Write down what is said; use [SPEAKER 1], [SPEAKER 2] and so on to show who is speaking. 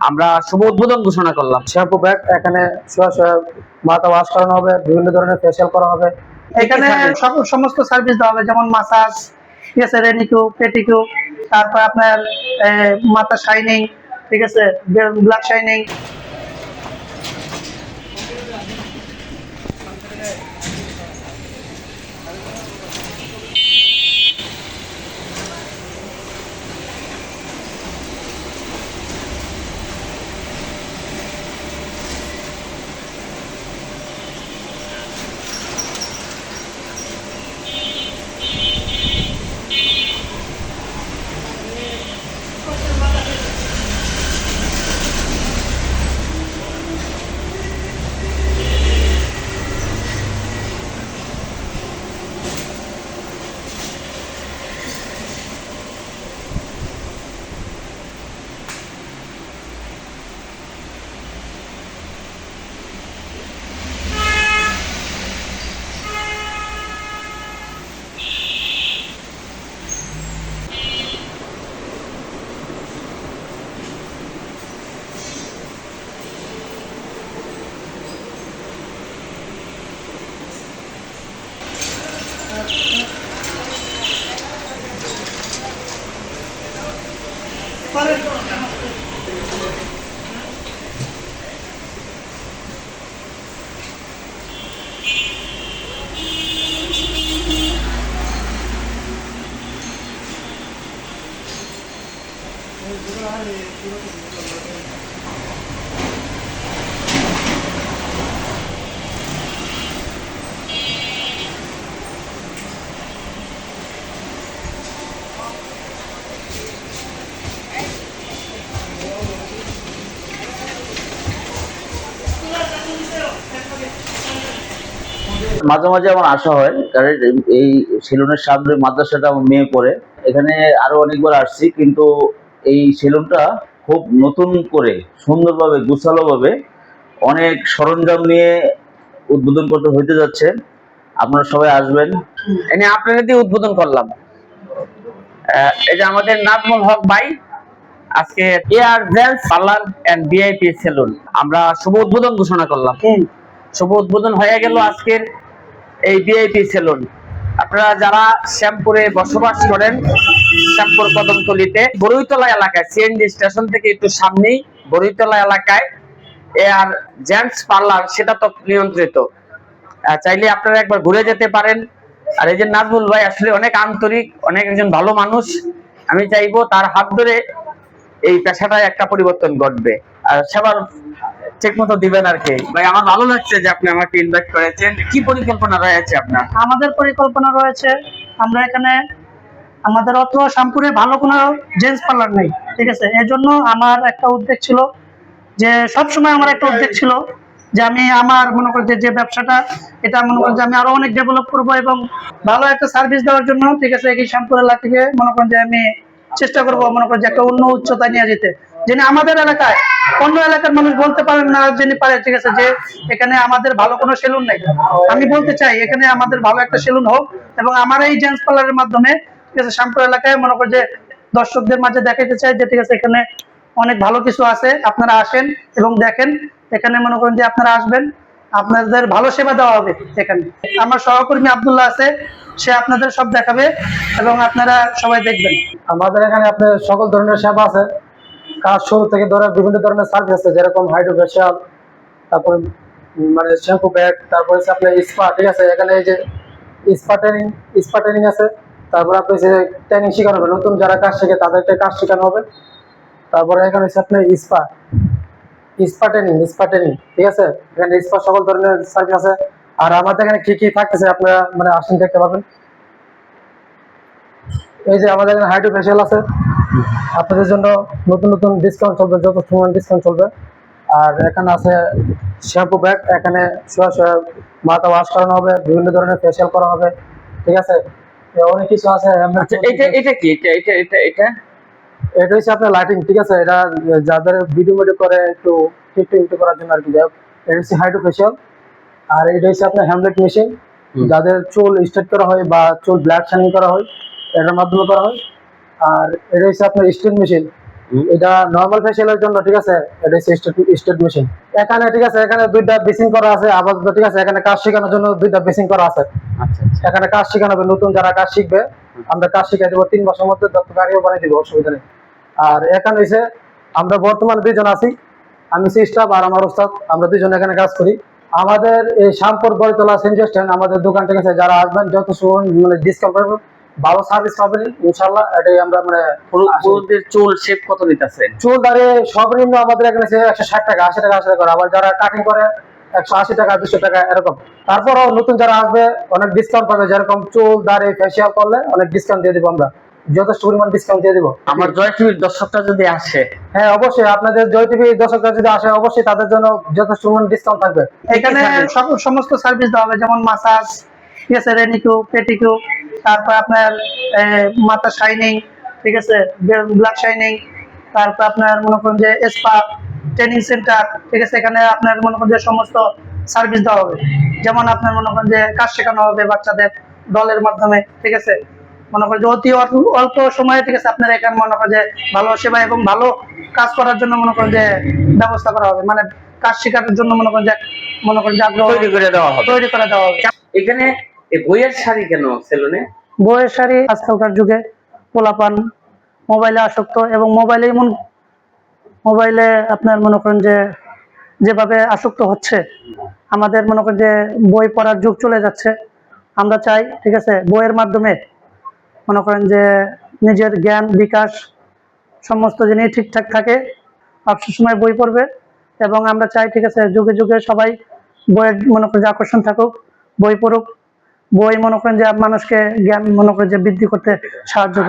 [SPEAKER 1] আমরা শুভ উদ্বোধন ঘোষণা করলাম।
[SPEAKER 2] শ্যাম্পু ব্যাগ এখানে মাথা ওয়াশ করানো হবে বিভিন্ন ধরনের ফেসিয়াল করা হবে।
[SPEAKER 3] এখানে সমস্ত সার্ভিস দেওয়া হবে যেমন মাসাজ ঠিক আছে রেনিকিউ পেটিকিউ তারপর আপনার মাথা শাইনিং ঠিক আছে ব্লাড শাইনিং
[SPEAKER 4] মাঝে মাঝে আমার আসা হয় কারণ এই- সেলুনের সামনে মাদ্রাসাটা আমার মেয়ে পড়ে। এখানে আরও অনেকবার আসছি, কিন্তু এই সেলুনটা খুব নতুন করে সুন্দরভাবে গুছালোভাবে অনেক সরঞ্জাম নিয়ে উদ্বোধন করতে হইতে যাচ্ছে। আপনারা সবাই আসবেন।
[SPEAKER 1] এনে আপনারা দিয়ে উদ্বোধন করলাম। এই যে আমাদের নাজমুল হক ভাই আজকে air gents parlour and VIP salon আমরা শুভ উদ্বোধন ঘোষণা করলাম। শুভ উদ্বোধন হয়ে গেল আজকের এই ভিআইপি সেলুন আপনারা যারা শ্যামপুরে বসবাস করেন শ্যামপুর কদমতলিতে বরুইতলা এলাকায় সিএনজি স্টেশন থেকে একটু সামনেই বরুইতলা এলাকায়। এয়ার জেন্টস পার্লার, সেটা তো নিয়ন্ত্রিত। চাইলে আপনারা একবার ঘুরে যেতে পারেন। আর এই যে নাজমুল ভাই আসলে অনেক আন্তরিক, অনেক একজন ভালো মানুষ। আমি চাইব তার হাত ধরে এই পেশাটায় একটা পরিবর্তন ঘটবে। আর সেবার ঠিক মতো দিবেন আর কি। ভাই, আমার ভালো লাগছে যে আপনি আমাকে ইনভাইট করেছেন। কি পরিকল্পনা রয়েছে আপনার?
[SPEAKER 3] আমাদের পরিকল্পনা রয়েছে, আমরা এখানে আমাদের অত শ্যামপুরে ভালো কোনো জেন্টস পার্লার নেই, ঠিক আছে? এর জন্য আমার একটা উদ্যোগ ছিল যে সব সময় আমার একটা উদ্যোগ ছিল যে আমি আমার মনে করি যে ব্যবসাটা, এটা মনে করি যে আমি আরও অনেক ডেভেলপ করব এবং ভালো একটা সার্ভিস দেওয়ার জন্য, ঠিক আছে, এই শ্যামপুর এলাকা থেকে মনে করেন যে আমি চেষ্টা করব, মনে করি যে একটা অন্য উচ্চতায় নিয়ে যেতে। যিনি আমাদের এলাকায়, অন্য এলাকার মানুষ বলতে পারেন না যিনি পারে ঠিক আছে, যে এখানে আমাদের ভালো কোনো সেলুন নেই। আমি বলতে চাই, এখানে আমাদের ভালো একটা সেলুন হোক এবং আমার এই জেন্টস পার্লারের মাধ্যমে ঠিক আছে, শ্যামপুর এলাকায় মনে করি যে দর্শকদের মাঝে দেখাইতে চাই যে ঠিক আছে, এখানে অনেক ভালো কিছু আছে, আপনারা আসেন এবং দেখেন। এখানে মনে করেন যে আপনারা আসবেন, আপনাদের ভালো সেবা দেওয়া হবে এখানে। আমার সহকর্মী আব্দুল্লাহ আছে, সে আপনাদের সব দেখাবে এবং আপনারা সবাই দেখবেন।
[SPEAKER 2] আমাদের এখানে আপনার সকল ধরনের সেবা আছে। কাজ শুরু থেকে ধরে বিভিন্ন ধরনের সার্ভিস আছে, যেরকম হাইড্রো ফেশিয়াল তারপরে মানে শ্যাম্পু ব্যাগ তারপরে আপনার স্পা ঠিক আছে? এখানে এই যে স্পা ট্রেনিং স্পা ট্রেনিং আছে। তারপরে আপনি যে ট্রেনিং শেখানো হবে, নতুন যারা কাজ শেখে তাদেরকে কাজ শেখানো হবে। তারপরে এখানে হচ্ছে আপনার spa spa training spa training ঠিক আছে? এখানে স্পা সকল ধরনের সার্ভিস আছে। আর আমাদের এখানে কি কি থাকতেছে আপনারা মানে আসেন দেখতে পাবেন। এই যে আমাদের এখানে হাইড্রো ফেশিয়াল আছে। আপনাদের জন্য নতুন নতুন ডিসকাউন্ট চলবে, যত সময় ডিসকাউন্ট চলবে। আর এখানে আছে শ্যাম্পু ব্যাগ এখানে মাথা ওয়াশ করানো হবে, বিভিন্ন ধরনের ফেশিয়াল করা হবে, ঠিক আছে? অনেক কিছু আছে
[SPEAKER 1] আচ্ছা এটা এটা কি? এটা এটা এটা এটা?
[SPEAKER 2] এটা হচ্ছে আপনার লাইটিং ঠিক আছে? এটা যাদের ভিডিও ভিডিও করে একটু একটু করার জন্য আর কি যাই এটা হচ্ছে হাইড্রো ফেশিয়াল আর এটা হচ্ছে আপনার হ্যামলেট মেশিন যাদের চুল স্ট্রেট করা হয় বা চুল ব্ল্যাক শাইনিং করা হয় এটার মাধ্যমে করা হয়। আর এটা হচ্ছে আপনার স্ট্রেট মেশিন। এটা নর্মাল ফেসিয়ালের জন্য ঠিক আছে? এটা স্টেট মেশিন এখানে ঠিক আছে এখানে দুইটা বেসিং করা আছে আপাতত ঠিক আছে এখানে কাজ শেখানোর জন্য দুইটা বেসিং করা আছে।
[SPEAKER 1] আচ্ছা আচ্ছা।
[SPEAKER 2] এখানে কাজ শেখানো হবে নতুন যারা কাজ শিখবে আমরা কাজ শিখাই দেবো তিন মাসের মধ্যে দত্ত গাড়িও বানিয়ে দেবো অসুবিধা নেই। আর এখানে হয়েছে আমরা বর্তমানে দুইজন আছি আমি স্টাফ আর আমার ওস্তাদ আমরা দুইজন এখানে কাজ করি। আমাদের এই শ্যামপুর গড়তলা সেন্টার আমাদের দোকান থেকে যারা আসবেন যত সময় মানে ডিসকাউন্ট পাবেন ভালো সার্ভিস পাবেন ইনশাল্লাহ এটাই আমরা মানে
[SPEAKER 1] পুরুষদের চুল শেপ কত নিতেছে?
[SPEAKER 2] চুল দাঁড়িয়ে সর্বনিম্ন আমাদের এখানে একশো ষাট টাকা আশি টাকা আশি টাকা করে। আবার যারা কাটিং করে একশো আশি টাকা দুশো টাকা এরকম। তারপরও নতুন যারা আসবে অনেক ডিসকাউন্ট পাবে। যেরকম চুল দাঁড়িয়ে ফেসিয়াল করলে অনেক ডিসকাউন্ট দিয়ে দিব আমরা। যথেষ্ট পরিমাণ ডিসকাউন্ট দিয়ে দিব।
[SPEAKER 1] আমার জয় টিভির দর্শকরা যদি আসে।
[SPEAKER 2] হ্যাঁ অবশ্যই। আপনাদের জয় টিভি দর্শকরা যদি আসে অবশ্যই তাদের জন্য যথেষ্ট পরিমাণ ডিসকাউন্ট থাকবে।
[SPEAKER 3] এখানে সমস্ত সার্ভিস দেওয়া হবে। যেমন মাসাজ ঠিক আছে রেনিকিউ পেটিকিউ তারপর আপনার মাথা শাইনিং ঠিক আছে? ব্লাড শাইনিং তারপর আপনার মনে করেন যে স্পা ট্রেনিং সেন্টার ঠিক আছে? এখানে আপনার মনে করেন যে সমস্ত সার্ভিস দেওয়া হবে। যেমন আপনার মনে করেন যে কাজ শেখানো হবে বাচ্চাদের দলের মাধ্যমে ঠিক আছে? মনে করেন যে অতি অল্প- সময়ে ঠিক আছে? আপনার এখানে মনে করেন যে ভালো সেবা এবং ভালো কাজ করার জন্য মনে করেন যে ব্যবস্থা করা হবে। মানে কাজ শেখানোর জন্য মনে করেন যে মনে করেন যে আগ্রহ
[SPEAKER 1] তৈরি করে দেওয়া হবে।
[SPEAKER 3] তৈরি করে দেওয়া হবে।
[SPEAKER 1] এখানে বইয়ের শাড়ি কেন সেলুনে?
[SPEAKER 3] বইয়ের শাড়ি আজকালকার যুগে পোলাপান, মোবাইলে আসক্ত এবং মোবাইলে এমন, মোবাইলে আপনার মনে করেন যে, যেভাবে আসক্ত হচ্ছে, আমাদের মনে করেন যে বই পড়ার যুগ চলে যাচ্ছে। আমরা চাই, ঠিক আছে, বইয়ের মাধ্যমে মনে করেন যে নিজের জ্ঞান, বিকাশ, সমস্ত জিনিস ঠিকঠাক থাকে সব সময় বই পড়বে এবং আমরা চাই, ঠিক আছে, যুগে যুগে সবাই বইয়ের মনে করেন যে আকর্ষণ থাকুক, বই পড়ুক। বই মনে করেন যে মানুষকে জ্ঞান মনে করেন যে বৃদ্ধি করতে সাহায্য করে।